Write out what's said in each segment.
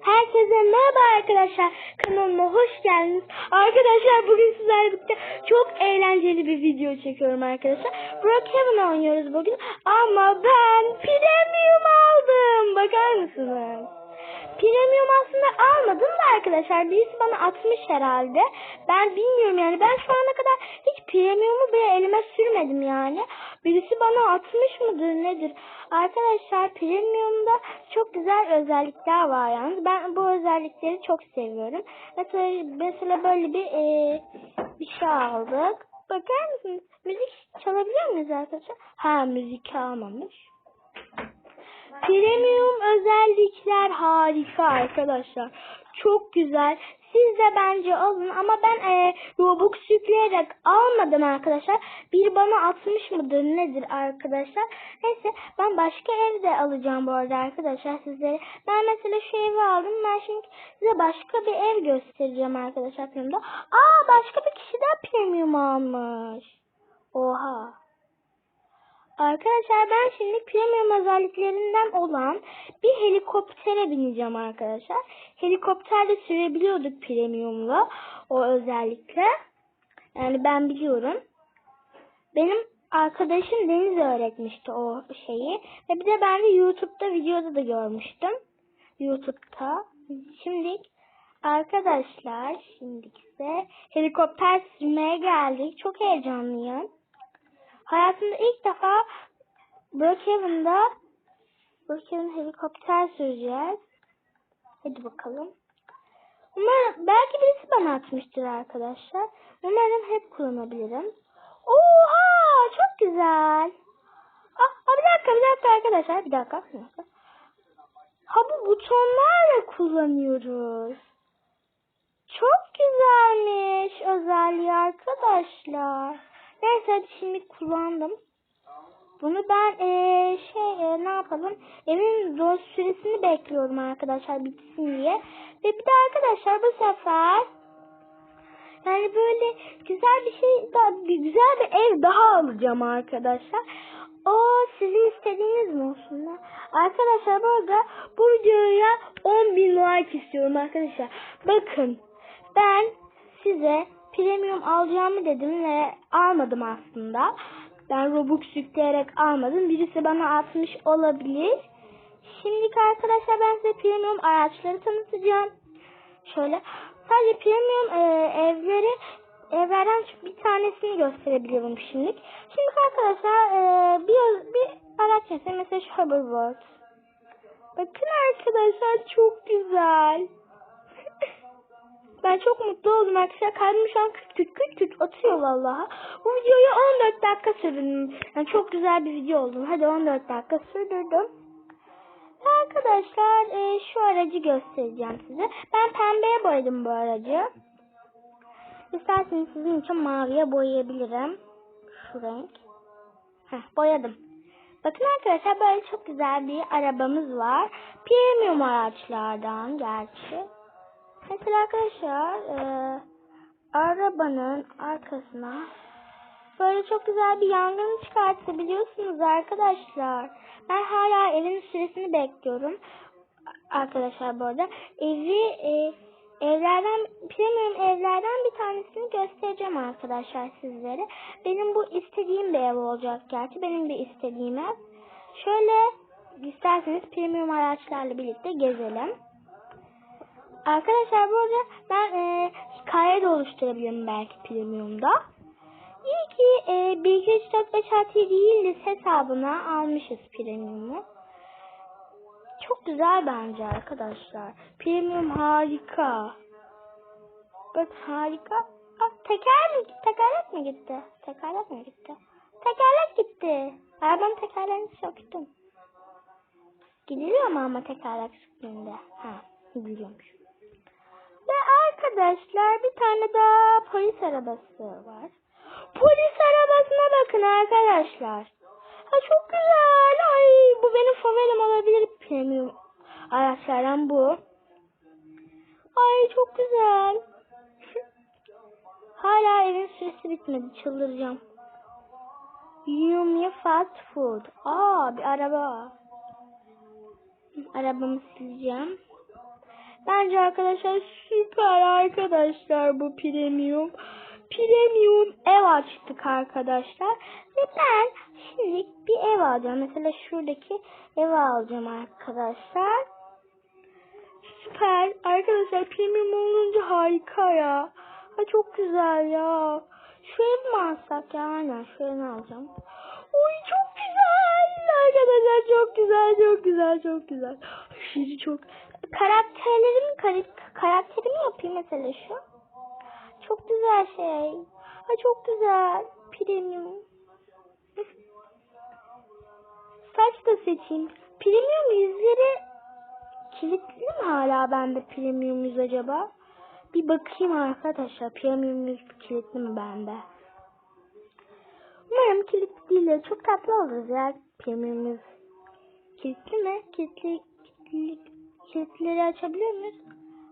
Herkese merhaba arkadaşlar. Kanalıma hoş geldiniz. Arkadaşlar bugün sizlerle çok eğlenceli bir video çekiyorum arkadaşlar. Brookhaven oynuyoruz bugün. Ama ben premium aldım. Bakar mısınız? Premium aslında almadım da arkadaşlar. Birisi bana atmış herhalde. Ben bilmiyorum yani. Ben şu ana kadar hiç premium'u bile elime sürmedim yani. Birisi bana atmış mıdır nedir? Arkadaşlar premium'da çok güzel özellikler var yalnız. Ben bu özellikleri çok seviyorum. Mesela, mesela böyle bir e, bir şey aldık. Bakar mısınız? Müzik çalabiliyor muyuz arkadaşlar? Ha müzik almamış. Premium özellikler harika arkadaşlar. Çok güzel. Siz de bence alın ama ben e, Robux yükleyerek almadım arkadaşlar. Bir bana atmış mıdır nedir arkadaşlar. Neyse ben başka evde alacağım bu arada arkadaşlar sizlere. Ben mesela şu evi aldım. Ben şimdi size başka bir ev göstereceğim arkadaşlar filmde. Aa başka bir kişi daha premium almış. Oha. Arkadaşlar ben şimdi premium özelliklerinden olan bir helikoptere bineceğim arkadaşlar. Helikopterde sürebiliyorduk premiumla o özellikle. Yani ben biliyorum. Benim arkadaşım Deniz öğretmişti o şeyi. Ve bir de ben de YouTube'da videoda da görmüştüm. YouTube'da. Şimdi arkadaşlar şimdi ise helikopter sürmeye geldik. Çok heyecanlıyım. Hayatımda ilk defa Brookhaven'da Brookhaven helikopter süreceğiz. Hadi bakalım. Umarım, belki birisi bana atmıştır arkadaşlar. Umarım hep kullanabilirim. Oha çok güzel. Ah, ah, bir dakika bir dakika arkadaşlar bir dakika. Ha bu butonlarla kullanıyoruz. Çok güzelmiş özelliği arkadaşlar. Neyse hadi şimdi kullandım. Bunu ben eee, şey eee, ne yapalım? Evin doz süresini bekliyorum arkadaşlar bitsin diye. Ve bir de arkadaşlar bu sefer yani böyle güzel bir şey daha güzel bir ev daha alacağım arkadaşlar. O sizin istediğiniz mi olsun da? Arkadaşlar bu arada bu videoya 10 bin like istiyorum arkadaşlar. Bakın ben size premium alacağımı dedim ve almadım aslında. Ben Robux yükleyerek almadım. Birisi bana atmış olabilir. Şimdiki arkadaşlar ben size premium araçları tanıtacağım. Şöyle sadece premium e, evleri evlerden bir tanesini gösterebiliyorum şimdilik. Şimdi arkadaşlar e, bir, bir araç mesela, şu hoverboard. Bakın arkadaşlar çok güzel. Ben çok mutlu oldum arkadaşlar. Kalbim şu an küt küt küt küt atıyor vallahi. Bu videoyu 14 dakika sürdüm. Yani çok güzel bir video oldu. Hadi 14 dakika sürdürdüm. Arkadaşlar e, şu aracı göstereceğim size. Ben pembeye boyadım bu aracı. İsterseniz sizin için maviye boyayabilirim. Şu renk. Heh, boyadım. Bakın arkadaşlar böyle çok güzel bir arabamız var. Premium araçlardan gerçi. Mesela arkadaşlar e, arabanın arkasına böyle çok güzel bir yangın çıkartabiliyorsunuz arkadaşlar. Ben hala evin süresini bekliyorum. Arkadaşlar bu arada evi e, evlerden premium evlerden bir tanesini göstereceğim arkadaşlar sizlere. Benim bu istediğim bir ev olacak gerçi. Benim bir istediğim ev. Şöyle isterseniz premium araçlarla birlikte gezelim. Arkadaşlar bu arada ben e, hikaye de oluşturabilirim belki premiumda. İyi ki e, 1, 2, 3, 4, 5, 6, 7 Yıldız hesabına almışız premiumu. Çok güzel bence arkadaşlar. Premium harika. Bak harika. Bak teker mi? Tekerlek mi gitti? Tekerlek mi gitti? Tekerlek gitti. Arabanın tekerleğini söktüm. Gidiliyor mu ama tekerlek sıktığında? Ha, gidiliyormuş. Ve arkadaşlar bir tane daha polis arabası var. Polis arabasına bakın arkadaşlar. Ha çok güzel. Ay bu benim favorim olabilir premium araçlardan bu. Ay çok güzel. Hala evin süresi bitmedi. Çıldıracağım. Yumi Fast Food. Aa bir araba. Arabamı sileceğim. Bence arkadaşlar süper arkadaşlar bu premium. Premium ev açtık arkadaşlar. Ve ben şimdi bir ev alacağım. Mesela şuradaki evi alacağım arkadaşlar. Süper. Arkadaşlar premium olunca harika ya. Ha çok güzel ya. Şu ev mi alsak ya? Aynen şu evi alacağım. Oy çok güzel. Arkadaşlar çok güzel, çok güzel, çok güzel. Şimdi çok karakterlerimi kar- karakterimi yapayım mesela şu. Çok güzel şey. Ha çok güzel. Premium. Saç da seçeyim. Premium yüzleri kilitli mi hala bende premium yüz acaba? Bir bakayım arkadaşlar. Premium yüz kilitli mi bende? Umarım kilitli değil. Çok tatlı oluruz ya premium yüz. Kilitli mi? Kilitli, kilitli, kilitleri açabiliyor muyuz?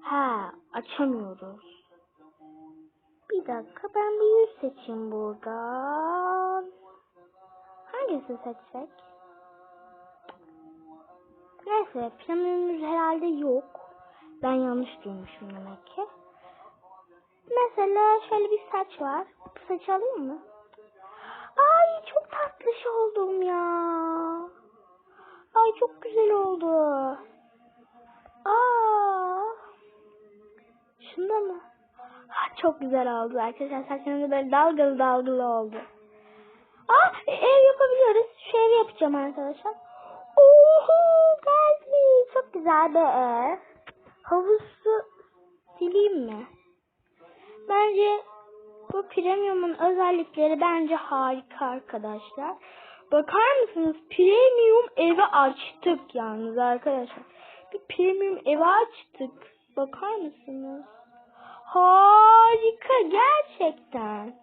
Ha, açamıyoruz. Bir dakika ben bir yüz seçeyim buradan. Hangisi seçsek? Neyse premiumumuz herhalde yok. Ben yanlış duymuşum demek ki. Mesela şöyle bir saç var. Bu saçı alayım mı? Ay çok tatlış oldum ya. Ay çok güzel oldu. Şunda mı? Ha, çok güzel oldu arkadaşlar. Saçlarım da böyle dalgalı dalgalı oldu. Aa ev yapabiliyoruz. Şu evi yapacağım arkadaşlar. Oho geldi. Çok güzel bir ev. Havuzu sileyim mi? Bence bu premium'un özellikleri bence harika arkadaşlar. Bakar mısınız? Premium evi açtık yalnız arkadaşlar. Bir premium evi açtık. Bakar mısınız? Harika gerçekten.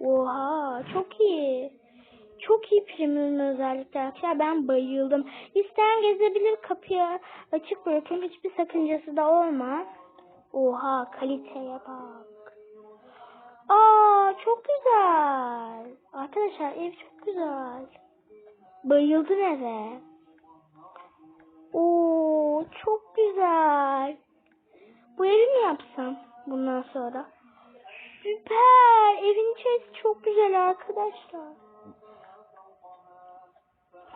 Oha çok iyi. Çok iyi premium özellikler arkadaşlar. Ben bayıldım. İsteyen gezebilir kapıyı açık bırakın. Hiçbir sakıncası da olmaz. Oha kaliteye bak. Aa çok güzel. Arkadaşlar ev çok güzel. Bayıldım eve. Oo çok güzel. Bu evi mi yapsam bundan sonra? Süper. Evin içerisi çok güzel arkadaşlar.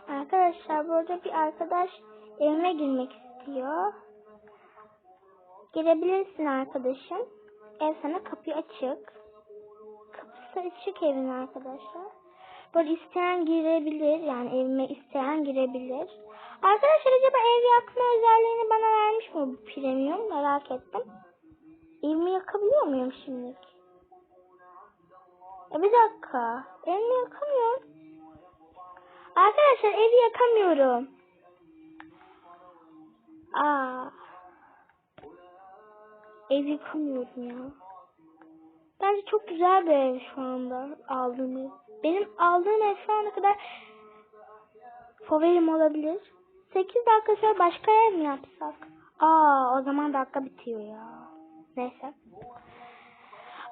Arkadaşlar burada bir arkadaş evime girmek istiyor. Girebilirsin arkadaşım. Ev sana kapıyı açık. Kapısı açık evin arkadaşlar. Böyle isteyen girebilir. Yani evime isteyen girebilir. Arkadaşlar acaba ev yakma özelliğini bana vermiş mi bu premium? Merak ettim. Evimi yakabiliyor muyum şimdi? E bir dakika. Evimi yakamıyorum. Arkadaşlar evi yakamıyorum. Aa. Ev yıkamıyorum ya. Bence çok güzel bir ev şu anda aldığım ev. Benim aldığım ev şu ana kadar favorim olabilir. 8 dakika sonra başka ev mi yapsak? Aa o zaman dakika bitiyor ya. Neyse.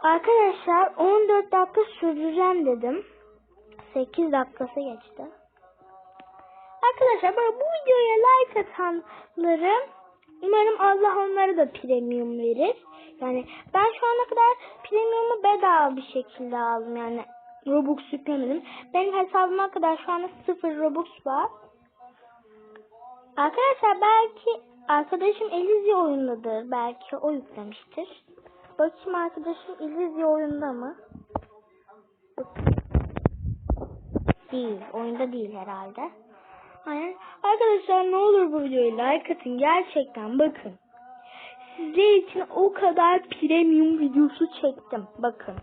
Arkadaşlar 14 dakika sürdüreceğim dedim. 8 dakikası geçti. Arkadaşlar bu videoya like atanları umarım Allah onlara da premium verir. Yani ben şu ana kadar premiumu bedava bir şekilde aldım. Yani Robux yüklemedim. Benim hesabıma kadar şu anda 0 Robux var. Arkadaşlar belki arkadaşım Elizia oyundadır. Belki o yüklemiştir. Bakayım arkadaşım Elizia oyunda mı? Değil. Oyunda değil herhalde. Aynen. Arkadaşlar ne olur bu videoyu like atın. Gerçekten bakın. Sizler için o kadar premium videosu çektim. Bakın.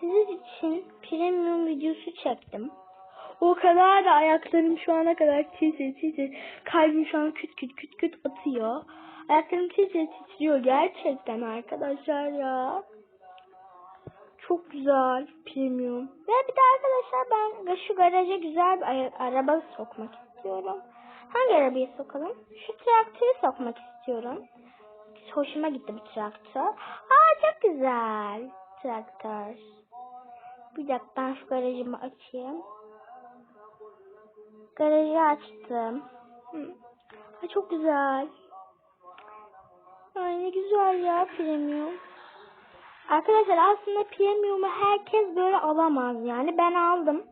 Sizin için premium videosu çektim. O kadar da ayaklarım şu ana kadar titre titre. Kalbim şu an küt küt küt küt atıyor. Ayaklarım titre titriyor gerçekten arkadaşlar ya. Çok güzel premium. Ve bir de arkadaşlar ben şu garaja güzel bir araba sokmak istiyorum. Hangi arabayı sokalım? Şu traktörü sokmak istiyorum. Hoşuma gitti bu traktör. Aa çok güzel. Traktör. Bir dakika ben şu garajımı açayım. Garajı açtım. Ha, çok güzel. Ay ne güzel ya premium. Arkadaşlar aslında premium'u herkes böyle alamaz yani. Ben aldım.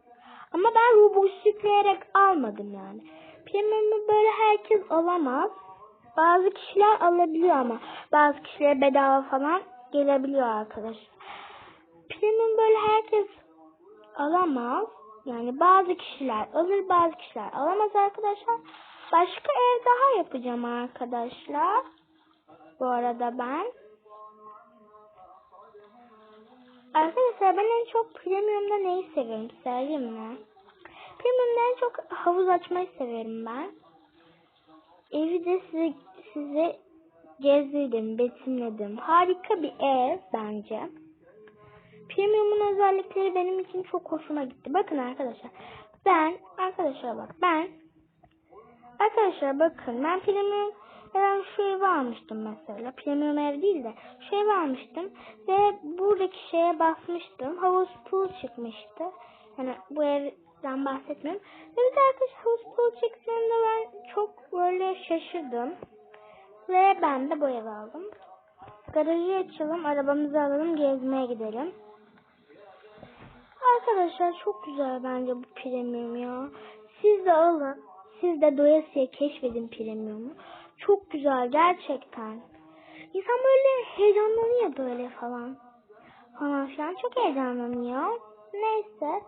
Ama ben Robux yükleyerek almadım yani. Premium'u böyle herkes alamaz. Bazı kişiler alabiliyor ama bazı kişilere bedava falan gelebiliyor arkadaşlar. Premium böyle herkes alamaz. Yani bazı kişiler alır bazı kişiler alamaz arkadaşlar. Başka ev daha yapacağım arkadaşlar. Bu arada ben. Arkadaşlar ben en çok premium'da neyi seviyorum söyleyeyim mi? Premium'da en çok havuz açmayı severim ben. Evi de size, size gezdirdim, betimledim. Harika bir ev bence. Premium'un özellikleri benim için çok hoşuma gitti. Bakın arkadaşlar. Ben, arkadaşlar bak ben Arkadaşlar bakın ben premium ben şu evi almıştım mesela. Premium ev değil de şu evi almıştım. Ve buradaki şeye basmıştım. Havuz pool çıkmıştı. Yani bu evden bahsetmiyorum. Ve bir de arkadaşlar havuz pool çıktığında ben çok böyle şaşırdım. Ve ben de bu evi aldım. Garajı açalım, arabamızı alalım, gezmeye gidelim. Arkadaşlar çok güzel bence bu premium ya. Siz de alın. Siz de doyasıya keşfedin premiumu. Çok güzel gerçekten. İnsan böyle heyecanlanıyor böyle falan. Falan filan çok heyecanlanıyor. Neyse.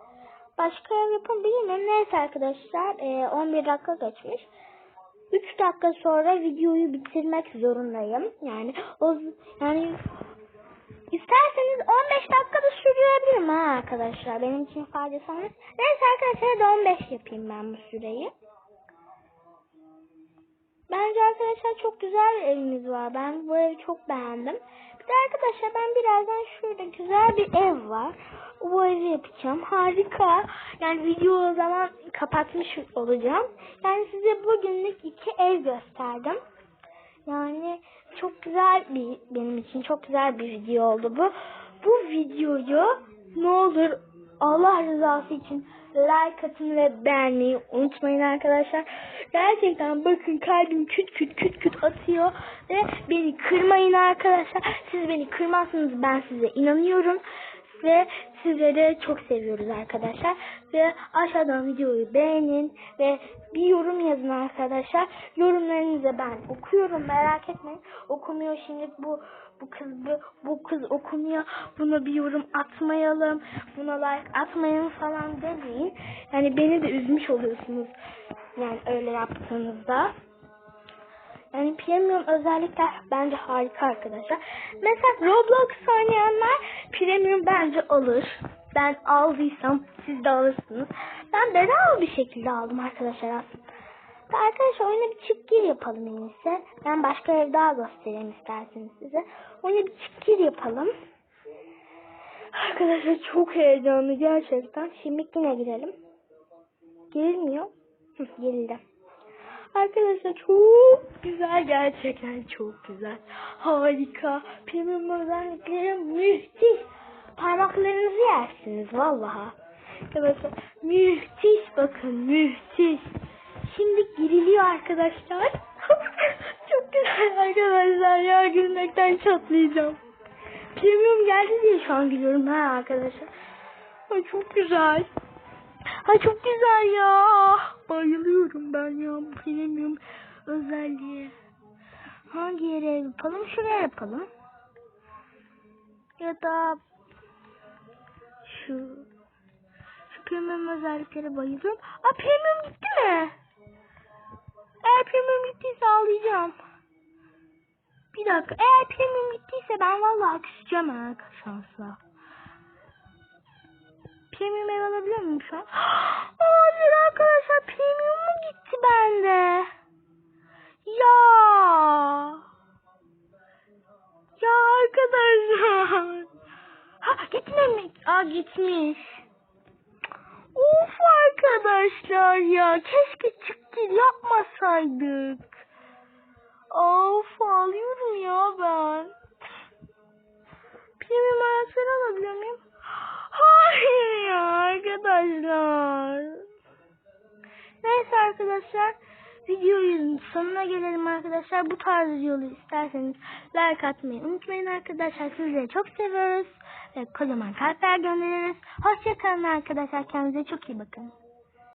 Başka yapabilir miyim? Neyse arkadaşlar. e, 11 dakika geçmiş. 3 dakika sonra videoyu bitirmek zorundayım. Yani o yani İsterseniz 15 dakikada sürebilirim ha arkadaşlar. Benim için faydası olmaz. Neyse arkadaşlar da 15 yapayım ben bu süreyi. Bence arkadaşlar çok güzel evimiz var. Ben bu evi çok beğendim. Bir de arkadaşlar ben birazdan şurada güzel bir ev var. Bu evi yapacağım. Harika. Yani video o zaman kapatmış olacağım. Yani size bugünlük iki ev gösterdim. Yani çok güzel bir benim için çok güzel bir video oldu bu. Bu videoyu ne olur Allah rızası için like atın ve beğenmeyi unutmayın arkadaşlar. Gerçekten bakın kalbim küt küt küt küt atıyor ve beni kırmayın arkadaşlar. Siz beni kırmazsınız ben size inanıyorum ve sizleri çok seviyoruz arkadaşlar. Ve aşağıdan videoyu beğenin ve bir yorum yazın arkadaşlar. Yorumlarınızı ben okuyorum merak etmeyin. Okumuyor şimdi bu bu kız bu, bu kız okumuyor. Buna bir yorum atmayalım. Buna like atmayın falan demeyin. Yani beni de üzmüş oluyorsunuz. Yani öyle yaptığınızda. Yani premium özellikler bence harika arkadaşlar. Mesela Roblox oynayanlar premium bence alır. Ben aldıysam siz de alırsınız. Ben bedava bir şekilde aldım arkadaşlar aslında. Arkadaşlar oyuna bir çift gir yapalım en iyisi. Ben başka ev daha göstereyim isterseniz size. Oyuna bir çift gir yapalım. Arkadaşlar çok heyecanlı gerçekten. Şimdi yine girelim. Girilmiyor. Hı, girildi. Arkadaşlar çok güzel gerçekten çok güzel. Harika. Premium özellikleri müthiş. Parmaklarınızı yersiniz vallaha. Arkadaşlar müthiş bakın müthiş. Şimdi giriliyor arkadaşlar. çok güzel arkadaşlar ya gülmekten çatlayacağım. Premium geldi diye şu an gülüyorum ha arkadaşlar. Ay çok güzel. Ay çok güzel ya. Bayılıyorum ben ya premium özelliğe. Hangi yere yapalım? Şuraya yapalım. Ya da şu şu premium özelliklere bayılıyorum. Aa premium gitti mi? Eğer premium gittiyse ağlayacağım. Bir dakika. Eğer premium gittiyse ben vallahi küseceğim ha şansla. Premium ev alabiliyor muyum şu an? Hayır arkadaşlar premium mu gitti bende? Ya. Ya arkadaşlar. Ha gitmemiş. Aa gitmiş. Of arkadaşlar ya. Keşke çıktı yapmasaydık. Of ağlıyorum ya ben. Premium anahtarı alabiliyor muyum? Hayır ya arkadaşlar. Neyse arkadaşlar. videonun sonuna gelelim arkadaşlar. Bu tarz videoları isterseniz like atmayı unutmayın arkadaşlar. Sizleri çok seviyoruz. Ve kocaman kalpler göndeririz. Hoşçakalın arkadaşlar. Kendinize çok iyi bakın.